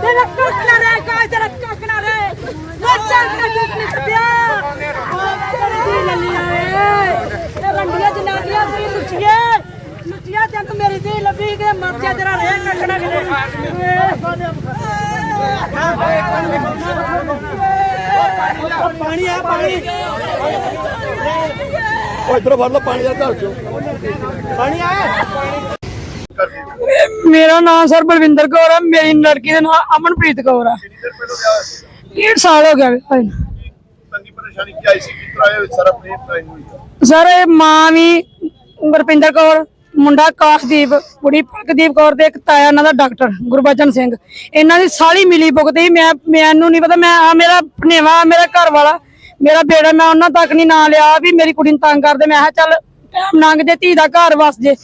Terra Coca, né? Terra Coca, né? Nossa, que ਰੰਡੀਆਂ ਜਨਾਨੀਆਂ ਲੁੱਟੀਏ ਲੁੱਟੀਆਂ ਤੈਨੂੰ ਮੇਰੀ ਦੀ ਲੱਭੀ ਕਿ ਮਰ ਜਾ ਤੇਰਾ ਰੇ ਕੱਕਣਾ ਕਿਤੇ। ਪਾਣੀ ਆ ਪਾਣੀ। ਉਹ ਇਧਰੋਂ ਫੜ ਲਓ ਪਾਣੀ ਦਾ ਘਰ ਚੋਂ। ਪਾਣੀ ਆ। ਮੇਰਾ ਨਾਮ ਸਰ ਬਲਵਿੰਦਰ ਕੌਰ ਹੈ ਮੇਰੀ ਲੜਕੀ ਦਾ ਨਾਮ ਅਮਨਪ੍ਰੀਤ ਕੌਰ ਹੈ ਕਿੰਨੀ ਦੇਰ ਪਹਿਲਾਂ ਵਿਆਹ ਸੀ ਡੇਢ ਸਾਲ ਹੋ ਗਿਆ ਪਰੇਸ਼ਾਨੀ ਕੀ ਆਈ ਸੀ? ਕਿਸ ਤਰ੍ਹਾਂ ਇਹ ਸਾਰਾ ਪਲੇਨ ਟਾਈਮ ਹੋਈ ਸਰ, ਇਹ ਮਾਂ ਵੀ ਗੁਰਪਿੰਦਰ ਕੌਰ, ਮੁੰਡਾ ਕਾਸ਼ਦੀਪ ਕੁੜੀ ਪਲਕਦੀਪ ਕੌਰ ਤੇ ਇੱਕ ਤਾਇਆ ਉਹਨਾਂ ਦਾ ਡਾਕਟਰ ਗੁਰਬਚਨ ਸਿੰਘ। ਇਹਨਾਂ ਦੀ ਸਾਲੀ ਮਿਲੀ ਭੁਗਤੀ ਮੈਂ ਮੈਨੂੰ ਨਹੀਂ ਪਤਾ, ਮੈਂ ਆ ਮੇਰਾ ਭਨੇਵਾ ਮੇਰਾ ਘਰ ਵਾਲਾ ਮੇਰਾ ਬੇੜਾ ਮੈਂ ਉਹਨਾਂ ਤੱਕ ਨਹੀਂ ਨਾਂ ਲਿਆ ਵੀ ਮੇਰੀ ਕੁੜੀ ਨੂੰ ਤੰਗ ਕਰਦੇ। ਮੈਂ ਕਿਹਾ ਚੱਲ ਟਾਈਮ ਲੰਘ ਜੇ, ਧੀ ਦਾ ਘਰ ਵਸ ਜੇ।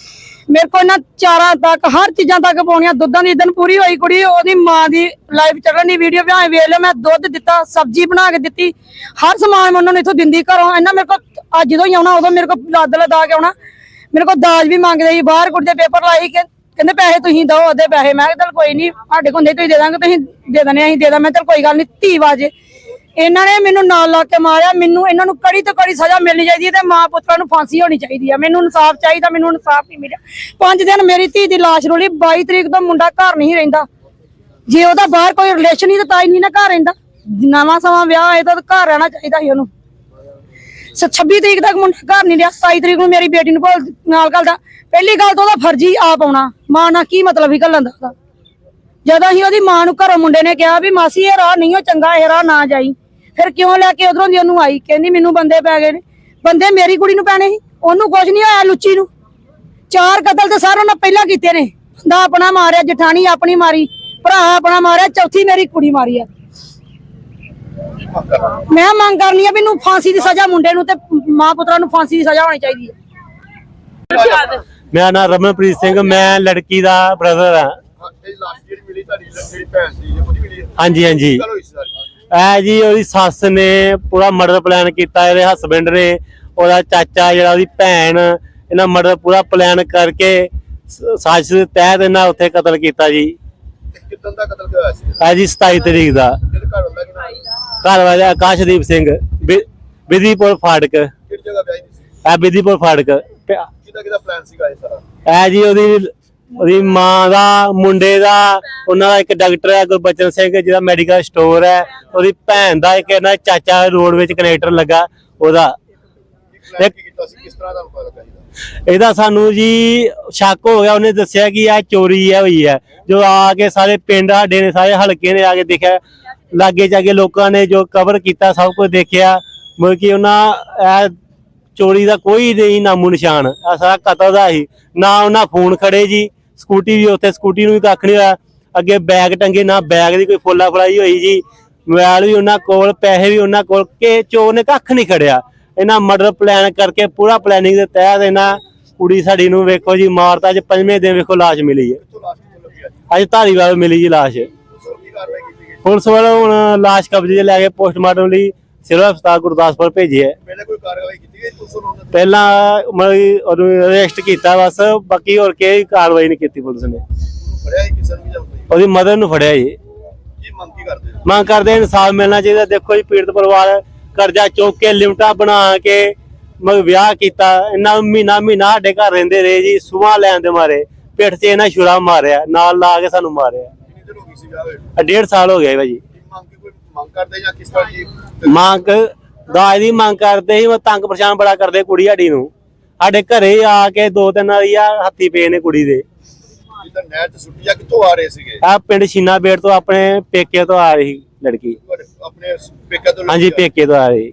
ਮੇਰੇ ਕੋਲ ਨਾ ਚਾਰਾਂ ਤੱਕ, ਹਰ ਚੀਜ਼ਾਂ ਤੱਕ ਪਾਉਣੀਆਂ, ਦੁੱਧਾਂ ਦੀ ਦਿਨ ਪੂਰੀ ਹੋਈ ਕੁੜੀ, ਉਹਦੀ ਮਾਂ ਦੀ ਲਾਈਵ ਚੱਲਣ ਦੀ ਵੀਡੀਓ ਵਿਆਹ ਵੇਖ ਲਓ, ਮੈਂ ਦੁੱਧ ਦਿੱਤਾ, ਸਬਜ਼ੀ ਬਣਾ ਕੇ ਦਿੱਤੀ, ਹਰ ਸਮਾਨ ਮੈਂ ਉਹਨਾਂ ਨੂੰ ਇਥੋਂ ਦਿੰਦੀ ਘਰੋਂ ਇਹਨਾਂ ਮੇਰੇ ਕੋਲ, ਅੱਜ ਜਦੋਂ ਹੀ ਆਉਣਾ, ਉਦੋਂ ਮੇਰੇ ਕੋਲ ਲੱਦ ਲਦਾ ਕੇ ਆਉਣਾ, ਮੇਰੇ ਕੋਲ ਦਾਜ ਵੀ ਮੰਗਦੇ ਸੀ, ਬਾਹਰ ਕੁੜੀ ਦੇ ਪੇਪਰ ਲਾਈ ਕਿ ਕਹਿੰਦੇ ਪੈਸੇ ਤੁਸੀਂ ਦਿਓ ਅੱਧੇ ਪੈਸੇ, ਮੈਂ ਕਿਹਾ ਚੱਲ ਕੋਈ ਨਹੀਂ ਸਾਡੇ ਕੋਲ ਹੁੰਦੇ, ਤੁਸੀਂ ਦੇ ਦਾਂਗੇ, ਤੁਸੀਂ ਦੇ ਦਨੇ ਅਸੀਂ ਦੇ ਦਾਂ ਮੈਂ ਚੱਲ ਕੋਈ ਗੱਲ ਨਹੀਂ ਧੀ ਵਾਜੇ। ਇਹਨਾਂ ਨੇ ਮੈਨੂੰ ਨਾਲ ਲਾ ਕੇ ਮਾਰਿਆ, ਮੈਨੂੰ ਇਹਨਾਂ ਨੂੰ ਕੜੀ ਤੋਂ ਕੜੀ ਸਜ਼ਾ ਮਿਲਣੀ ਚਾਹੀਦੀ ਹੈ ਤੇ ਮਾਂ ਪੁੱਤਰਾਂ ਨੂੰ ਫਾਂਸੀ ਹੋਣੀ ਚਾਹੀਦੀ ਹੈ। ਮੈਨੂੰ ਇਨਸਾਫ ਚਾਹੀਦਾ, ਮੈਨੂੰ ਇਨਸਾਫ ਨਹੀਂ ਮਿਲਿਆ। ਪੰਜ ਦਿਨ ਮੇਰੀ ਧੀ ਦੀ ਲਾਸ਼ ਰੋਲੀ 22 ਤਰੀਕ ਤੋਂ ਮੁੰਡਾ ਘਰ ਨਹੀਂ ਰਹਿੰਦਾ। ਜੇ ਉਹਦਾ ਬਾਹਰ ਕੋਈ ਰਿਲੇਸ਼ਨ ਹੀ ਤਾਂ ਤਾਂ ਹੀ ਨਹੀਂ ਨਾ ਘਰ ਰਹਿੰਦਾ। ਨਵਾਂ ਸਮਾਂ ਵਿਆਹ ਆਏ ਤਾਂ ਘਰ ਰਹਿਣਾ ਚਾਹੀਦਾ ਸੀ ਉਹਨੂੰ। ਸ 26 ਤਰੀਕ ਤੱਕ ਮੁੰਡਾ ਘਰ ਨਹੀਂ ਰਿਹਾ 27 ਤਰੀਕ ਨੂੰ ਮੇਰੀ ਬੇਟੀ ਨੂੰ ਭੁੱਲ, ਨਾਲ ਘੱਲਦਾ ਪਹਿਲੀ ਗੱਲ ਤਾਂ ਉਹਦਾ ਫਰਜ਼ੀ ਆਪ ਆਉਣਾ। ਮਾਂ ਨਾਲ ਕੀ ਮਤਲਬ ਹੀ ਘੱਲਣ ਦਾ ਉਹਦਾ? ਜਦੋਂ ਅਸੀਂ ਉਹਦੀ ਮਾਂ ਨੂੰ ਘਰੋਂ ਮੁੰਡੇ ਨੇ ਕਿਹਾ ਵੀ ਮਾਸੀ ਇਹ ਰਾਹ ਨਹੀਂ, ਉਹ ਚੰਗਾ, ਇਹ ਰਾਹ ਨਾ ਜਾਈ। ਫਿਰ ਕਿਉਂ ਲੈ ਕੇ ਉਧਰੋਂ ਦੀ ਉਹਨੂੰ ਆਈ? ਕਹਿੰਦੀ ਮੈਨੂੰ ਬੰਦੇ ਪੈ ਗਏ ਨੇ। ਬੰਦੇ ਮੇਰੀ ਕੁੜੀ ਨੂੰ ਪੈਣੇ ਸੀ। ਉਹਨੂੰ ਕੁਝ ਨਹੀਂ ਹੋਇਆ ਲੁੱਚੀ ਨੂੰ। ਚਾਰ ਕਤਲ ਤੇ ਸਾਰਿਆਂ ਨੇ ਪਹਿਲਾਂ ਕੀਤੇ ਨੇ। ਬੰਦਾ ਆਪਣਾ ਮਾਰਿਆ ਜਠਾਣੀ ਆਪਣੀ ਮਾਰੀ ਭਰਾ ਆਪਣਾ ਮਾਰਿਆ ਚੌਥੀ ਮੇਰੀ ਕੁੜੀ ਮਾਰੀ ਆ। ਮੈਂ ਮੰਗ ਕਰਨੀ ਆ ਵੀ ਇਹਨੂੰ ਫਾਂਸੀ ਦੀ ਸਜ਼ਾ ਮੁੰਡੇ ਨੂੰ ਤੇ ਮਾਂ ਪੁੱਤਰਾਂ ਨੂੰ ਫਾਂਸੀ ਦੀ ਸਜ਼ਾ ਹੋਣੀ ਚਾਹੀਦੀ ਹੈ ਮੇਰਾ ਨਾਮ ਰਮਨਪ੍ਰੀਤ ਸਿੰਘ ਮੈਂ ਲੜਕੀ ਦਾ ਬ੍ਰਦਰ ਹਾਂ ਇਹ ਲਾਸਟ ਜਿਹੜੀ ਮਿਲੀ ਤੁਹਾਡੀ ਜਿਹੜੀ ਭੈਣ ਸੀ ਉਹਦੀ ਮਿਲੀ ਹੈ ਹਾਂਜੀ ਹਾਂਜੀ। ਸਾਰੀ? ਐ ਜੀ ਉਹਦੀ ਸੱਸ ਨੇ ਪੂਰਾ ਮਰਡਰ ਪਲਾਨ ਕੀਤਾ ਇਹਦੇ ਹਸਬੰਡ ਨੇ ਉਹਦਾ ਚਾਚਾ ਜਿਹੜਾ ਉਹਦੀ ਭੈਣ ਇਹਨਾਂ ਮਰਡਰ ਪੂਰਾ ਪਲਾਨ ਕਰਕੇ ਸਾਜ਼ਿਸ਼ ਦੇ ਤਹਿਤ ਇਹਨਾਂ ਉੱਥੇ ਕਤਲ ਕੀਤਾ ਜੀ। ਕਿਦਾਂ ਦਾ ਕਤਲ ਹੋਇਆ ਸੀ? ਐ ਜੀ 27 ਤਰੀਕ ਦਾ। ਘਰ ਵਾਲਾ ਆਕਾਸ਼ਦੀਪ ਸਿੰਘ ਵਿਧੀਪੁਰ ਫਾਟਕ। ਕਿਹੜੀ ਜਗ੍ਹਾ ਵਿਆਹੀ ਸੀ? ਐ ਵਿਧੀਪੁਰ ਫਾਟਕ। ਕਿਹਦਾ ਕਿਹਦਾ ਪਲਾਨ ਸੀਗਾ ਇਹ ਸਾਰਾ? ਐ ਜੀ ਉਹਦੀ ਉਹਦੀ ਮਾਂ ਦਾ ਮੁੰਡੇ ਦਾ ਉਹਨਾਂ ਦਾ ਇੱਕ ਡਾਕਟਰ ਹੈ ਗੁਰਬਚਨ ਸਿੰਘ ਜਿਹਦਾ ਮੈਡੀਕਲ ਸਟੋਰ ਹੈ। ਉਹਦੀ ਭੈਣ ਦਾ ਇੱਕ ਇਹਨਾਂ ਚਾਚਾ ਰੋਡ ਵਿੱਚ ਕਨੈਕਟਰ ਲੱਗਾ ਉਹਦਾ। ਇਹਦਾ? ਸਾਨੂੰ ਜੀ ਸ਼ੱਕ ਹੋ ਗਿਆ ਉਹਨੇ ਦੱਸਿਆ ਕਿ ਇਹ ਚੋਰੀ ਹੈ ਹੋਈ ਹੈ। ਜੋ ਆ ਕੇ ਸਾਰੇ ਪਿੰਡ ਸਾਡੇ ਨੇ ਸਾਰੇ ਹਲਕੇ ਨੇ ਆ ਕੇ ਦੇਖਿਆ। ਲਾਗੇ ਜਾਗੇ ਲੋਕਾਂ ਨੇ ਜੋ ਕਵਰ ਕੀਤਾ ਸਭ ਕੁਝ ਦੇਖਿਆ। ਮਤਲਬ ਕਿ ਉਹਨਾਂ ਇਹ ਚੋਰੀ ਦਾ ਕੋਈ ਨਹੀਂ ਨਾਮੋ ਨਿਸ਼ਾਨ। ਇਹ ਸਾਰਾ ਕਤਲ ਦਾ ਹੀ ਨਾ ਉਹਨਾਂ ਫੋਨ ਖੜੇ ਜੀ। ਸਕੂਟੀ ਵੀ ਉੱਥੇ ਸਕੂਟੀ ਨੂੰ ਵੀ ਕੱਖ ਨਹੀਂ ਹੋਇਆ। ਅੱਗੇ ਬੈਗ ਟੰਗੇ ਨਾ ਬੈਗ ਦੀ ਕੋਈ ਫੋਲਾ ਫੜਾਈ ਹੋਈ ਜੀ। ਮੋਬਾਈਲ ਵੀ ਉਹਨਾਂ ਕੋਲ ਪੈਸੇ ਵੀ ਉਹਨਾਂ ਕੋਲ ਕਿ ਚੋਰ ਨੇ ਕੱਖ ਨਹੀਂ ਖੜਿਆ। ਇਹਨਾਂ ਮਰਡਰ ਪਲਾਨ ਕਰਕੇ ਪੂਰਾ ਪਲੈਨਿੰਗ ਦੇ ਤਹਿਤ ਇਹਨਾਂ ਕੁੜੀ ਸਾਡੀ ਨੂੰ ਵੇਖੋ ਜੀ ਮਾਰਤਾ ਅੱਜ ਪੰਜਵੇਂ ਦਿਨ ਵੇਖੋ ਲਾਸ਼ ਮਿਲੀ ਹੈ। ਅੱਜ ਧਾਰੀਵਾਲ ਮਿਲੀ ਜੀ ਲਾਸ਼। ਪੁਲਿਸ ਵੱਲੋਂ ਹੁਣ ਲਾਸ਼ ਕਬਜ਼ੇ 'ਚ ਲੈ ਕੇ ਪੋਸਟਮਾਰਟਮ ਲਈ ਸਿਵਲ ਹਸਪਤਾਲ ਗੁਰਦਾਸਪੁਰ ਭੇਜੀ ਹੈ। ਪਹਿਲੇ ਕੋਈ ਕਾਰਵਾਈ ਕੀਤੀ ਗਈ ਪੁਲਿਸ ਵੱਲੋਂ ਪਹਿਲਾਂ ਉਹਨੂੰ ਅਰੈਸਟ ਕੀਤਾ ਬਸ ਬਾਕੀ ਹੋਰ ਕੋਈ ਕਾਰਵਾਈ ਨਹੀਂ ਕੀਤੀ ਪੁਲਿਸ ਨੇ। ਫੜਿਆ ਹੀ ਕਿਸੇ ਨੂੰ ਵੀ ਜਾਂ ਕੋਈ? ਉਹਦੀ ਮਦਰ ਨੂੰ ਫੜਿਆ ਜੀ। ਕੀ ਮੰਗ ਕੀ ਕਰਦੇ ਹੋ? ਮੰਗ ਕਰਦੇ ਇਨਸਾਫ ਮਿਲਣਾ ਚਾਹੀਦਾ। ਦੇਖੋ ਜੀ ਪੀੜਤ ਪਰਿਵਾਰ ਕਰਜ਼ਾ ਚੁੱਕ ਕੇ ਲਿਮਟਾ ਬਣਾ ਕੇ ਮਗ ਵਿਆਹ ਕੀਤਾ। ਇਹਨਾਂ ਨੂੰ ਮਹੀਨਾ ਮਹੀਨਾ ਸਾਡੇ ਘਰ ਰਹਿੰਦੇ ਰਹੇ ਜੀ ਸੁਆ ਲੈਣ ਦੇ ਮਾਰੇ। ਪਿੱਠ 'ਚ ਇਹਨਾਂ ਛੁਰਾ ਮਾਰਿਆ ਨਾਲ ਲਾ ਕੇ ਸਾਨੂੰ ਮਾਰਿਆ। ਕਿੰਨੀ ਦੇਰ ਹੋ ਗਈ ਸੀ ਵਿਆਹ ਹੋਏ ਆ ਡੇਢ ਸਾਲ ਹੋ ਗਿਆ ਭਾਜੀ ਮੰਗ ਕੀ ਕੋਈ ਮੰਗ ਕਰਦੇ ਜਾਂ ਕਿਸ ਤਰ੍ਹਾਂ ਜੀ ਮੰਗ ਦਾਜ ਦੀ ਮੰਗ ਕਰਦੇ ਸੀ ਉਹ ਤੰਗ ਪਰੇਸ਼ਾਨ ਬੜਾ ਕਰਦੇ ਕੁੜੀ ਸਾਡੀ ਨੂੰ। ਸਾਡੇ ਘਰੇ ਆ ਕੇ ਦੋ ਤਿੰਨ ਵਾਰੀ ਆ ਹੱਥੀ ਪਏ ਨੇ ਕੁੜੀ ਦੇ। ਜਿੱਦਾਂ ਨਹਿਰ ਚ ਸੁੱਟੀ ਜਾਂ ਕਿੱਥੋਂ ਆ ਰਹੇ ਸੀਗੇ? ਆ ਪਿੰਡ ਛੀਨਾ ਬੇੜ ਤੋਂ ਆਪਣੇ ਪੇਕੇ ਤੋਂ ਆ ਰਹੀ ਲੜਕੀ। ਤੁਹਾਡੇ ਆਪਣੇ ਪੇਕਾ ਤੋਂ ਹਾਂਜੀ ਪੇਕੇ ਤੋਂ ਆ ਰਹੀ।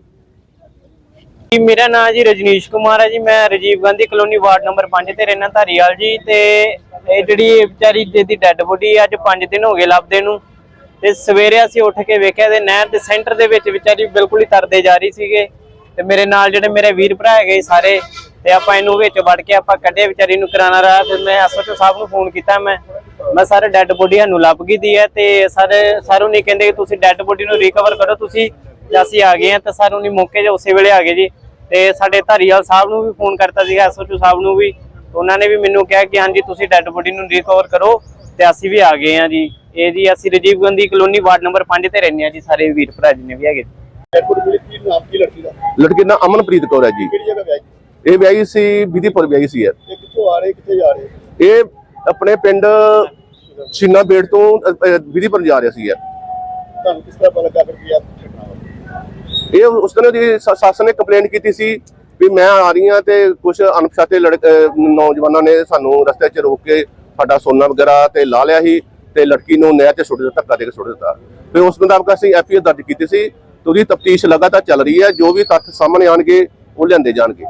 ਜੀ ਮੇਰਾ ਨਾਮ ਜੀ ਰਜਨੀਸ਼ ਕੁਮਾਰ ਹੈ ਜੀ ਮੈਂ Rajiv Gandhi colony ward number 5 ਤੇ ਰਹਿਣਾ ਧਾਰੀਵਾਲ ਜੀ ਤੇ ਇਹ ਜਿਹੜੀ ਵਿਚਾਰੀ ਜਿਹਦੀ ਡੈੱਡ ਬੋਡੀ ਅੱਜ 5 ਦਿਨ ਹੋ ਗਏ ਲੱਭਦੇ ਨੂੰ। ਤੇ ਸਵੇਰੇ ਅਸੀਂ ਉੱਠ ਕੇ ਵੇਖਿਆ ਤੇ ਨਹਿਰ ਦੇ ਸੈਂਟਰ ਦੇ ਵਿੱਚ ਵਿਚਾਰੀ ਬਿਲਕੁਲ ਹੀ ਤਰਦੇ ਜਾ ਰਹੀ ਸੀਗੇ। ਤੇ ਮੇਰੇ ਨਾਲ ਜਿਹੜੇ ਮੇਰੇ ਵੀਰ ਭਰਾ ਹੈਗੇ ਸਾਰੇ, ਤੇ ਆਪਾਂ ਇਹਨੂੰ ਵਿੱਚ ਵੜ ਕੇ ਆਪਾਂ ਕੱਢੇ ਵਿਚਾਰੀ ਨੂੰ ਕਰਾਣਾ ਰਹਾ ਫਿਰ ਮੈਂ ਐਸਓਚਓ ਸਾਹਿਬ ਨੂੰ ਫੋਨ ਕੀਤਾ, ਮੈਂ ਮੈਂ ਸਾਰੇ ਡੈੱਡ ਬੋਡੀ ਸਾਨੂੰ ਲੱਭ ਗਈ ਦੀ ਹੈ ਤੇ ਸਾਰੇ, ਸਾਰੋਂ ਨਹੀਂ ਕਹਿੰਦੇ ਕਿ ਤੁਸੀਂ ਡੈੱਡ ਬੋਡੀ ਨੂੰ ਰਿਕਵਰ ਕਰੋ, ਤੁਸੀਂ ਅਸੀਂ ਆ ਗਏ ਆ ਤੇ ਸਾਰੋਂ ਨਹੀਂ ਮੌਕੇ 'ਤੇ ਉਸੇ ਵੇਲੇ ਆ ਗਏ ਜੀ। ਤੇ ਸਾਡੇ ਧਾਰੀਵਾਲ ਸਾਹਿਬ ਨੂੰ ਵੀ ਫੋਨ ਕਰਤਾ ਸੀਗਾ ਐਸਓਚਓ ਸਾਹਿਬ ਨੂੰ ਵੀ। ਉਹਨਾਂ ਨੇ ਵੀ ਮੈਨੂੰ ਕਿਹਾ ਕਿ ਹਾਂਜੀ, ਤੁਸੀਂ ਡੈੱਡ ਬੋਡੀ ਨੂੰ ਰਿਕਵਰ ਕਰੋ ਤੇ ਅਸੀਂ ਵੀ ਆ ਗਏ ਆ ਜੀ। ਇਹ ਜੀ ਅਸੀਂ Rajiv Gandhi colony ward number 5 ਤੇ ਰਹਿੰਦੇ ਆ ਜੀ ਸਾਰੇ ਵੀਰ ਭਰਾ ਜਿੰਨੇ ਵੀ ਹੈਗੇ ਲੜਕੀ ਦਾ? ਲੜਕੀ ਦਾ ਅਮਨਪ੍ਰੀਤ ਕੌਰ ਹੈ ਜੀ। ਕਿਹੜੀ ਜਗ੍ਹਾ ਵਿਆਹ ਜੀ ਇਹ ਵਿਆਹੀ ਸੀ ਵਿਧੀਪੁਰ ਵਿਆਹੀ ਸੀ ਹੈ ਇਹ ਕਿੱਥੋਂ ਆ ਰਹੇ ਕਿੱਥੇ ਜਾ ਰਹੇ? ਇਹ ਆਪਣੇ ਪਿੰਡ ਛਿੰਨਾ ਬੇੜ ਤੋਂ ਵਿਧੀਪੁਰ ਜਾ ਰਿਹਾ ਸੀ ਹੈ ਤੁਹਾਨੂੰ ਕਿਸ ਤਰ੍ਹਾਂ ਪਤਾ ਲੱਗਾ ਫਿਰ ਕੀ ਆ ਘਟਨਾ ਵਾਪਰੀ? ਇਹ ਉਸ ਦਿਨ ਦੀ ਸੱਸ ਨੇ ਕੰਪਲੇਂਟ ਕੀਤੀ ਸੀ ਵੀ ਮੈਂ ਆ ਰਹੀ ਹਾਂ ਤੇ ਕੁਝ ਅਣਪਛਾਤੇ ਨੌਜਵਾਨਾਂ ਨੇ ਸਾਨੂੰ ਰਸਤੇ 'ਚ ਰੋਕ ਕੇ ਸਾਡਾ ਸੋਨਾ ਵਗੈਰਾ ਤੇ ਲਾ ਲਿਆ ਸੀ। ਤੇ ਲੜਕੀ ਨੂੰ ਨਹਿਰ ਤੇ ਸੁੱਟ ਦਿੱਤਾ ਧੱਕਾ ਦੇ ਕੇ ਸੁੱਟ ਦਿੱਤਾ। ਫਿਰ ਉਸ ਮੁਤਾਬਕ ਅਸੀਂ ਐਫਆਈਆਰ ਦਰਜ ਕੀਤੀ ਸੀ ਤੇ ਉਹਦੀ ਤਫਤੀਸ਼ ਲਗਾਤਾਰ ਚੱਲ ਰਹੀ ਹੈ, ਜੋ ਵੀ ਤੱਥ ਸਾਹਮਣੇ ਆਣਗੇ ਉਹ ਲਿਆਂਦੇ ਜਾਣਗੇ।